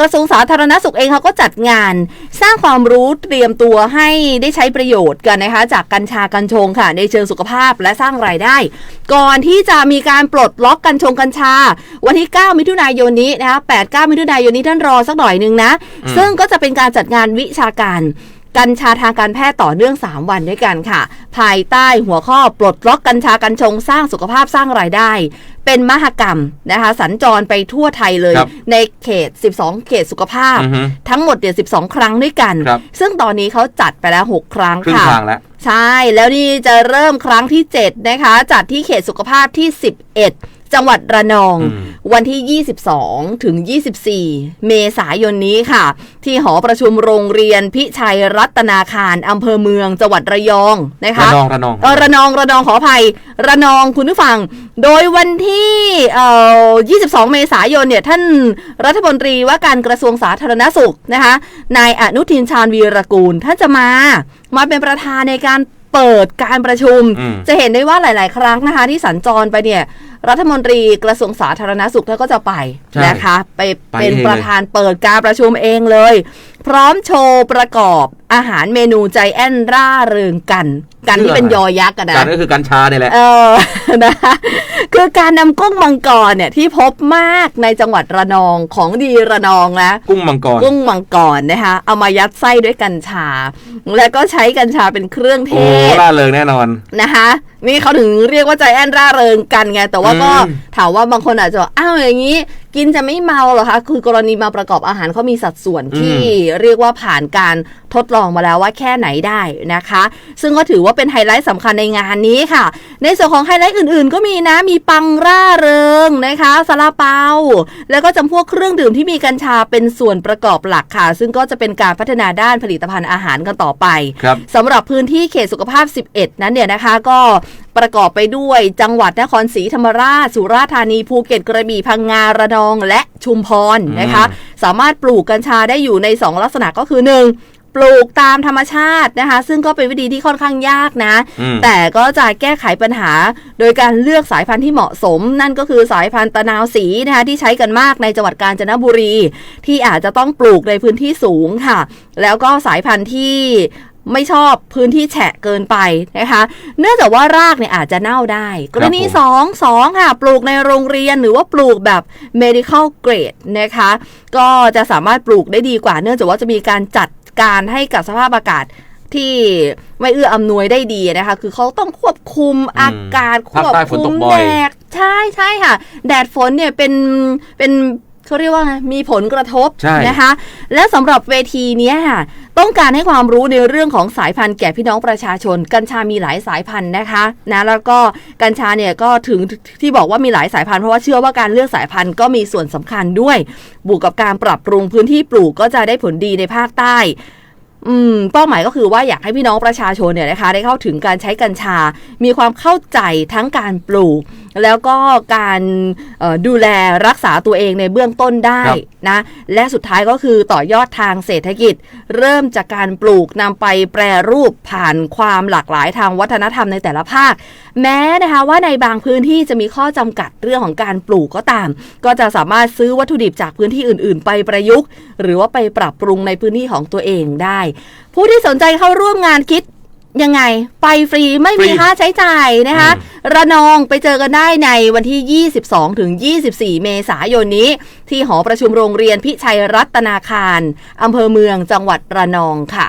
กระทรวงสาธารณสุขเองเขาก็จัดงาน สร้างความรู้เตรียมตัวให้ได้ใช้ประโยชน์กันนะคะ จากกัญชากัญชงค่ะ ในเชิงสุขภาพและสร้างรายได้ ก่อนที่จะมีการปลดล็อกกัญชงกัญชา วันที่ 9 มิถุนายนนี้นะคะ8 9 มิถุนายนนี้ท่านรอสักหน่อยหนึ่งนะ ซึ่งก็จะเป็นการจัดงานวิชาการ กัญชาทางการแพทย์ต่อเนื่อง 3 วันด้วยกันค่ะ ภายใต้หัวข้อปลดล็อกกัญชากัญชงสร้างสุขภาพสร้างรายได้ เป็นมหกรรมนะคะ สัญจรไปทั่วไทยเลยครับในเขต 12 เขตสุขภาพอือฮึทั้งหมดเดี๋ยว12 ครั้งด้วยกันครับซึ่งตอนนี้เขาจัดไปแล้ว 6 ครั้งครึ่งค่ะทางแล้วใช่แล้วนี่จะเริ่มครั้งที่ 7 นะคะ จัดที่เขตสุขภาพที่ 11 จังหวัดระนองอืมวันที่ 22 ถึง 24 เมษายนนี้ค่ะ ที่หอประชุมโรงเรียนพิชัยรัตนาคารอำเภอเมืองจังหวัดระยองนะคะระนองระนองเออระนองระนองขออภัยระนองคุณผู้ฟัง โดยวันที่เอ่อ22 เมษายนเนี่ยท่านรัฐมนตรีว่าการกระทรวงสาธารณสุขนะคะนายอนุทินชาญวีรกูลท่านจะมา มาเป็นประธานในการ เปิดการประชุมอืมจะเห็นได้ว่าหลาย ๆ ครั้งนะคะ ที่สัญจรไปเนี่ยรัฐมนตรีกระทรวงสาธารณสุขท่านก็จะไปใช่นะคะ ไปไปเป็นเองเลยประธานเปิดการประชุมเองเลย พร้อมโชว์ประกอบอาหารเมนูใจแอนร่าเริงกัน กันที่เป็นยอยักษ์กันการนะก็คือกัญชาเนี่ยแหละ เออนะคะคือการนำกุ้งมังกรเนี่ยที่พบมากในจังหวัดระนองของดีระนองนะกุ้งมังกรกุ้งมังกรนะคะเอามายัดไส้ด้วยกัญชา แล้วก็ใช้กัญชาเป็นเครื่องเทโอ้ศล่าเริงแน่นอนนะคะนี่เขาถึงเรียกว่าใจแอนร่าเริงกันไงแต่ว่าก็อืมถามว่าบางคนอาจจะบอกอ้าวอย่างนี้ กินจะไม่เมาเหรอคะ คือกรณีมาประกอบอาหารเขามีสัดส่วนที่เรียกว่าผ่านการ ทดลองมาแล้วว่าแค่ไหนได้นะคะ ซึ่งก็ถือว่าเป็นไฮไลท์สำคัญในงานนี้ค่ะ ในส่วนของไฮไลท์อื่นๆ ก็มีนะ มีปังร่าเริงนะคะซาลาเปา แล้วก็จำพวกเครื่องดื่มที่มีกัญชาเป็นส่วนประกอบหลักค่ะ ซึ่งก็จะเป็นการพัฒนาด้านผลิตภัณฑ์อาหารกันต่อไปครับสำหรับพื้นที่เขตสุขภาพ 11 นั้นเนี่ยนะคะก็ประกอบไปด้วยจังหวัดนครศรีธรรมราช สุราษฎร์ธานี ภูเก็ต กระบี่ พังงา ระนอง และชุมพรนะคะ สามารถปลูกกัญชาได้อยู่ใน 2 ลักษณะก็คือ 1. ปลูกตามธรรมชาตินะคะ ซึ่งก็เป็นวิธีที่ค่อนข้างยากนะอืมแต่ก็จะแก้ไขปัญหา โดยการเลือกสายพันธุ์ที่เหมาะสม นั่นก็คือสายพันธุ์ตะนาวสีนะคะที่ใช้กันมากในจังหวัดกาญจนบุรี ที่อาจจะต้องปลูกในพื้นที่สูงค่ะ แล้วก็สายพันธุ์ที่ไม่ชอบพื้นที่แฉะเกินไปนะคะ เนื่องจากว่ารากเนี่ยอาจจะเน่าได้ กรณีผมสองสองค่ะ ปลูกในโรงเรียนหรือว่าปลูกแบบ medical grade นะคะ ก็จะสามารถปลูกได้ดีกว่า เนื่องจากว่าจะมีการจัด การให้กับสภาพอากาศที่ไม่เอื้ออำนวยได้ดีนะคะ คือเขาต้องควบคุมอากาศคภาควบใต้ฝนคุตมกบ่แดอยดใช่ใช่ค่ะ แดดฝนเนี่ยเป็นเป็น เขาเรียกว่าไงมีผลกระทบใช่นะคะ และสำหรับเวทีเนี้ยค่ะต้องการให้ความรู้ในเรื่องของสายพันธุ์แก่พี่น้องประชาชน กัญชามีหลายสายพันธุ์นะคะนะแล้วก็กัญชาเนี่ยก็ถึงที่บอกว่ามีหลายสายพันธุ์เพราะว่าเชื่อว่าการเลือกสายพันธุ์ก็มีส่วนสำคัญด้วย บวกกับการปรับปรุงพื้นที่ปลูกก็จะได้ผลดีในภาคใต้อืมเป้าหมายก็คือว่าอยากให้พี่น้องประชาชนเนี่ยนะคะ ได้เข้าถึงการใช้กัญชา มีความเข้าใจทั้งการปลูก แล้วก็การเอ่อดูแลรักษาตัวเองในเบื้องต้นได้ครับนะและสุดท้ายก็คือต่อยอดทางเศรษฐกิจ เริ่มจากการปลูกนำไปแปรรูปผ่านความหลากหลายทางวัฒนธรรมในแต่ละภาค แม้นะคะว่าในบางพื้นที่จะมีข้อจำกัดเรื่องของการปลูกก็ตาม ก็จะสามารถซื้อวัตถุดิบจากพื้นที่อื่น ๆ ไปประยุกต์ หรือว่าไปปรับปรุงในพื้นที่ของตัวเองได้ ผู้ที่สนใจเข้าร่วมงานคิด ยังไง ไปฟรีไม่มีฟรีค่าใช้จ่ายนะคะอืมระนองไปเจอกันได้ในวันที่ 22 ถึง 24 เมษายนนี้ ที่หอประชุมโรงเรียนพิชัยรัตนาคารอำเภอเมืองจังหวัดระนองค่ะ